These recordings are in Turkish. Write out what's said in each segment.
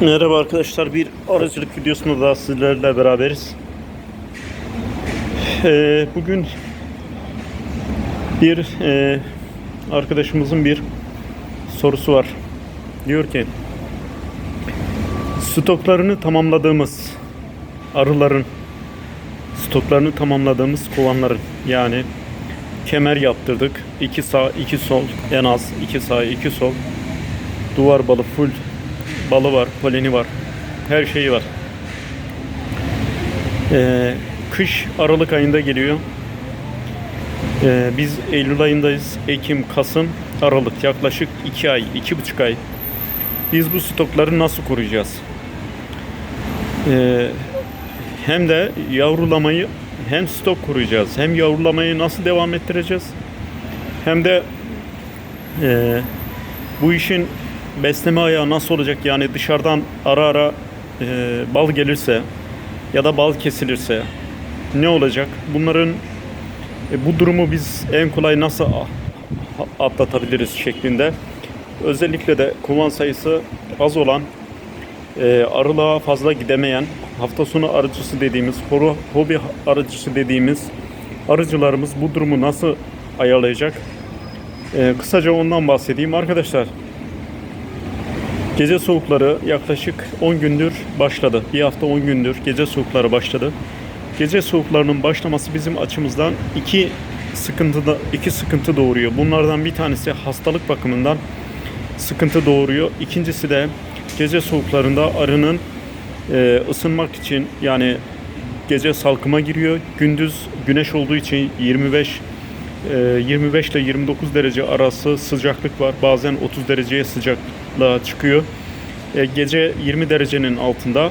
Merhaba arkadaşlar bir aracılık videosunda daha sizlerle beraberiz. Ee, bugün bir e, arkadaşımızın bir sorusu var. Diyor ki stoklarını tamamladığımız arıların stoklarını tamamladığımız kovanların yani kemer yaptırdık. iki sağ iki sol en az iki sağ iki sol duvar balı full balı var, poleni var. Her şeyi var. Ee, kış Aralık ayında geliyor. Ee, biz Eylül ayındayız. Ekim, Kasım, Aralık yaklaşık 2 ay, 2,5 ay. Biz bu stokları nasıl koruyacağız? Ee, hem de yavrulamayı hem stok koruyacağız. Hem yavrulamayı nasıl devam ettireceğiz? Hem de e, bu işin besleme ayağı nasıl olacak? Yani dışarıdan ara ara e, bal gelirse ya da bal kesilirse ne olacak? Bunların e, bu durumu biz en kolay nasıl atlatabiliriz şeklinde. Özellikle de kovan sayısı az olan, e, arılığa fazla gidemeyen, hafta sonu arıcısı dediğimiz, horu- hobi arıcısı dediğimiz arıcılarımız bu durumu nasıl ayarlayacak? E, kısaca ondan bahsedeyim. Arkadaşlar Gece soğukları yaklaşık 10 gündür başladı. Bir hafta 10 gündür gece soğukları başladı. Gece soğuklarının başlaması bizim açımızdan iki sıkıntı da iki sıkıntı doğuruyor. Bunlardan bir tanesi hastalık bakımından sıkıntı doğuruyor. İkincisi de gece soğuklarında arının e, ısınmak için yani gece salkıma giriyor. Gündüz güneş olduğu için 25 e, 25 ile 29 derece arası sıcaklık var. Bazen 30 dereceye sıcaklığa çıkıyor. E, Gece 20 derecenin altında.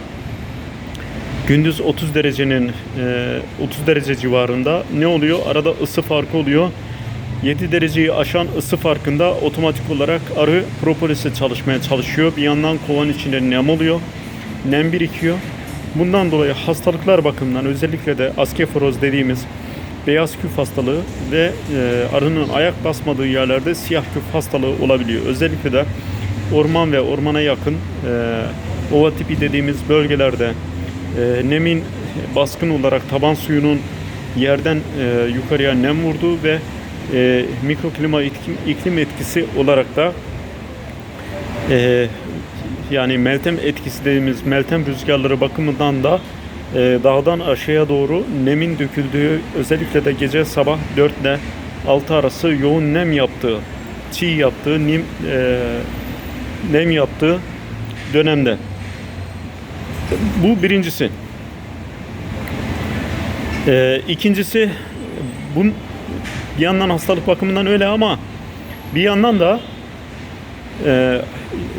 Gündüz 30 derecenin e, 30 derece civarında. Ne oluyor? Arada ısı farkı oluyor. 7 dereceyi aşan ısı farkında otomatik olarak arı propolisle çalışmaya çalışıyor. Bir yandan kovan içinde nem oluyor. Nem birikiyor. Bundan dolayı hastalıklar bakımından özellikle de askeforoz dediğimiz beyaz küf hastalığı ve e, arının ayak basmadığı yerlerde siyah küf hastalığı olabiliyor. Özellikle de orman ve ormana yakın e, ova tipi dediğimiz bölgelerde e, nemin baskın olarak taban suyunun yerden e, yukarıya nem vurduğu ve e, mikroklima iklim, iklim etkisi olarak da e, yani meltem etkisi dediğimiz meltem rüzgarları bakımından da dağdan aşağıya doğru nemin döküldüğü özellikle de gece sabah 4 ile 6 arası yoğun nem yaptığı, çiğ yaptığı, nem, e, nem yaptığı dönemde. Bu birincisi. E, ikincisi bu bir yandan hastalık bakımından öyle ama bir yandan da e,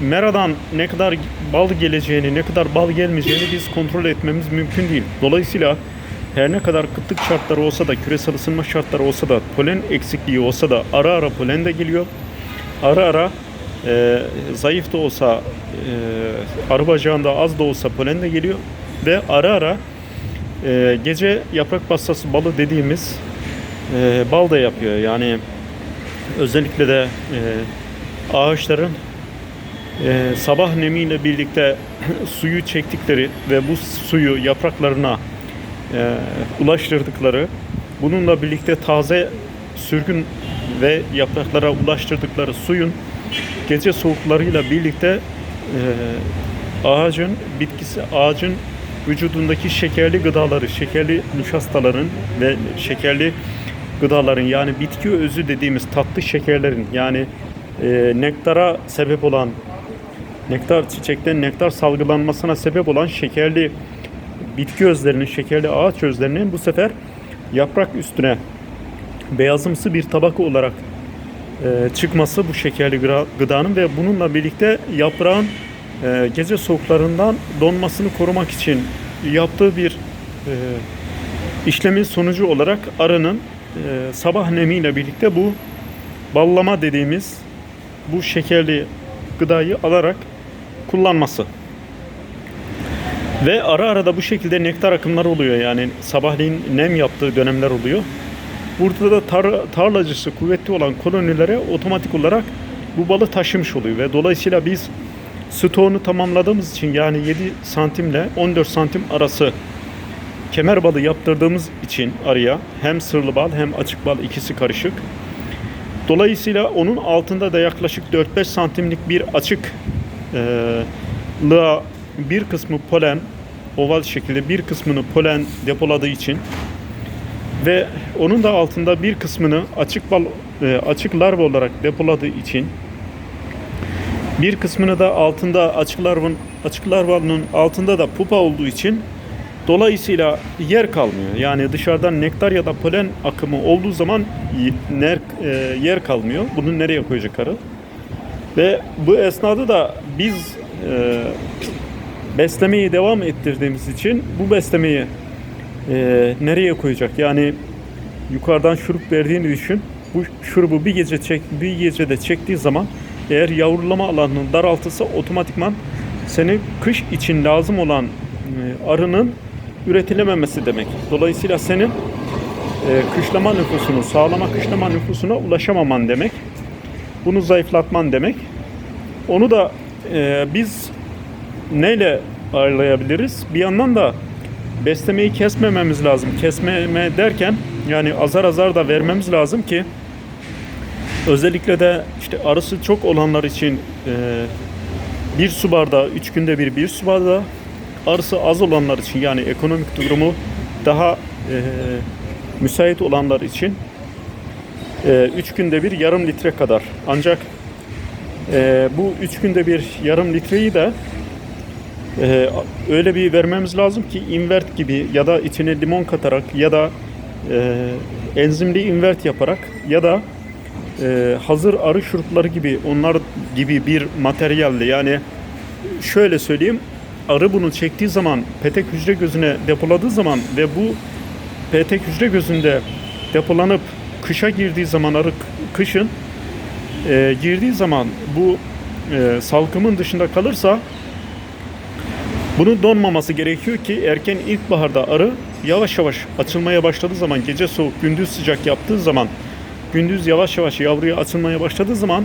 meradan ne kadar bal geleceğini, ne kadar bal gelmeyeceğini biz kontrol etmemiz mümkün değil. Dolayısıyla her ne kadar kıtlık şartları olsa da, küresel ısınma şartları olsa da, polen eksikliği olsa da ara ara polen de geliyor. Ara ara e, zayıf da olsa, e, arı bacağında az da olsa polen de geliyor. Ve ara ara e, gece yaprak pastası balı dediğimiz e, bal da yapıyor. Yani özellikle de e, ağaçların e, sabah nemiyle birlikte suyu çektikleri ve bu suyu yapraklarına e, ulaştırdıkları, bununla birlikte taze sürgün ve yapraklara ulaştırdıkları suyun gece soğuklarıyla birlikte e, ağacın bitkisi ağacın vücudundaki şekerli gıdaları, şekerli nişastaların ve şekerli gıdaların yani bitki özü dediğimiz tatlı şekerlerin yani e, nektara sebep olan nektar çiçekten nektar salgılanmasına sebep olan şekerli bitki özlerinin, şekerli ağaç özlerinin bu sefer yaprak üstüne beyazımsı bir tabaka olarak e, çıkması bu şekerli gıda- gıdanın ve bununla birlikte yaprağın e, gece soğuklarından donmasını korumak için yaptığı bir e, işlemin sonucu olarak arının e, sabah nemiyle birlikte bu ballama dediğimiz bu şekerli gıdayı alarak kullanması. Ve ara ara da bu şekilde nektar akımları oluyor yani sabahleyin nem yaptığı dönemler oluyor. Burada da tar- tarlacısı kuvvetli olan kolonilere otomatik olarak bu balı taşımış oluyor ve dolayısıyla biz stoğunu tamamladığımız için yani 7 santimle 14 santim arası kemer balı yaptırdığımız için arıya hem sırlı bal hem açık bal ikisi karışık. Dolayısıyla onun altında da yaklaşık 4-5 santimlik bir açık e, bir kısmı polen oval şekilde bir kısmını polen depoladığı için ve onun da altında bir kısmını açık bal e, açık larva olarak depoladığı için bir kısmını da altında açık larvanın açık larvanın altında da pupa olduğu için dolayısıyla yer kalmıyor. Yani dışarıdan nektar ya da polen akımı olduğu zaman y- ner, e, yer kalmıyor. Bunu nereye koyacak arı? Ve bu esnada da biz e, beslemeyi devam ettirdiğimiz için bu beslemeyi e, nereye koyacak? Yani yukarıdan şurup verdiğini düşün. Bu şurubu bir gece çek, bir gecede çektiği zaman eğer yavrulama alanının daraltırsa otomatikman seni kış için lazım olan e, arının üretilememesi demek. Dolayısıyla senin e, kışlama nüfusunu, sağlama kışlama nüfusuna ulaşamaman demek. Bunu zayıflatman demek. Onu da e, biz neyle ayarlayabiliriz? Bir yandan da beslemeyi kesmememiz lazım. Kesmeme derken yani azar azar da vermemiz lazım ki özellikle de işte arısı çok olanlar için e, bir su bardağı, üç günde bir bir su bardağı arısı az olanlar için yani ekonomik durumu daha e, müsait olanlar için 3 günde bir yarım litre kadar. Ancak e, bu 3 günde bir yarım litreyi de e, öyle bir vermemiz lazım ki invert gibi ya da içine limon katarak ya da e, enzimli invert yaparak ya da e, hazır arı şurupları gibi onlar gibi bir materyalle yani şöyle söyleyeyim arı bunu çektiği zaman petek hücre gözüne depoladığı zaman ve bu petek hücre gözünde depolanıp kışa girdiği zaman arı kışın e, girdiği zaman bu e, salkımın dışında kalırsa bunun donmaması gerekiyor ki erken ilkbaharda arı yavaş yavaş açılmaya başladığı zaman gece soğuk gündüz sıcak yaptığı zaman gündüz yavaş yavaş yavruya açılmaya başladığı zaman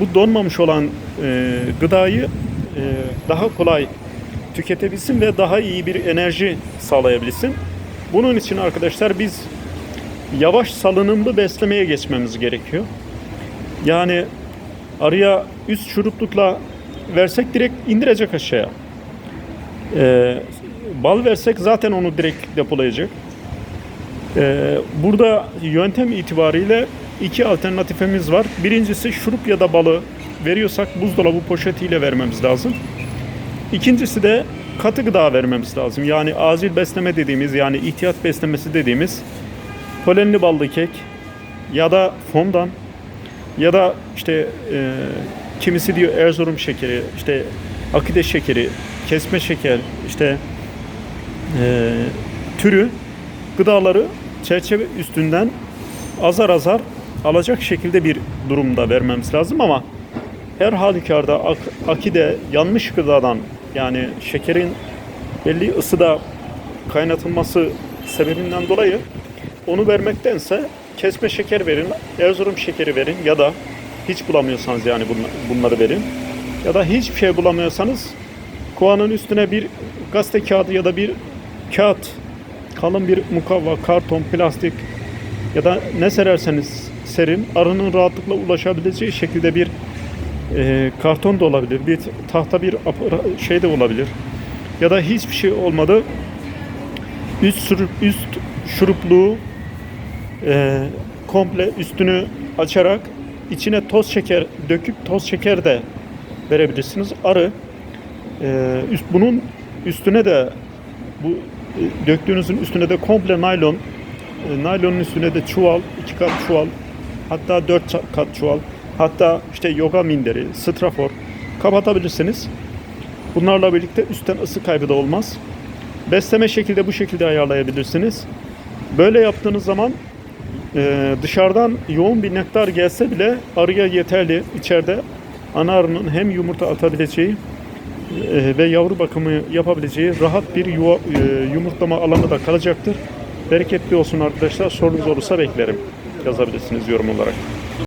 bu donmamış olan e, gıdayı e, daha kolay tüketebilsin ve daha iyi bir enerji sağlayabilsin. Bunun için arkadaşlar biz yavaş salınımlı beslemeye geçmemiz gerekiyor. Yani arıya üst şuruplukla versek direkt indirecek aşağıya. Ee, bal versek zaten onu direkt depolayacak. Ee, burada yöntem itibariyle iki alternatifimiz var. Birincisi şurup ya da balı veriyorsak buzdolabı poşetiyle vermemiz lazım. İkincisi de katı gıda vermemiz lazım. Yani acil besleme dediğimiz yani ihtiyat beslemesi dediğimiz polenli ballı kek ya da fondan ya da işte e, kimisi diyor Erzurum şekeri, işte akide şekeri, kesme şeker, işte e, türü gıdaları çerçeve üstünden azar azar alacak şekilde bir durumda vermemiz lazım ama her halükarda ak- akide yanmış gıdadan yani şekerin belli ısıda kaynatılması sebebinden dolayı onu vermektense kesme şeker verin, Erzurum şekeri verin ya da hiç bulamıyorsanız yani bunla- bunları verin. Ya da hiçbir şey bulamıyorsanız kovanın üstüne bir gazete kağıdı ya da bir kağıt, kalın bir mukavva, karton, plastik ya da ne sererseniz serin arının rahatlıkla ulaşabileceği şekilde bir e, karton da olabilir, bir tahta bir şey de olabilir. Ya da hiçbir şey olmadı. Üst şurup, üst şurupluğu e, komple üstünü açarak içine toz şeker döküp toz şeker de verebilirsiniz. Arı e, üst, bunun üstüne de bu e, döktüğünüzün üstüne de komple naylon e, naylonun üstüne de çuval, iki kat çuval hatta dört kat çuval hatta işte yoga minderi, strafor kapatabilirsiniz. Bunlarla birlikte üstten ısı kaybı da olmaz. Besleme şekilde bu şekilde ayarlayabilirsiniz. Böyle yaptığınız zaman e, dışarıdan yoğun bir nektar gelse bile arıya yeterli içeride ana arının hem yumurta atabileceği e, ve yavru bakımı yapabileceği rahat bir e, yumurtlama alanı da kalacaktır. Bereketli olsun arkadaşlar. Sorunuz olursa beklerim. Yazabilirsiniz yorum olarak.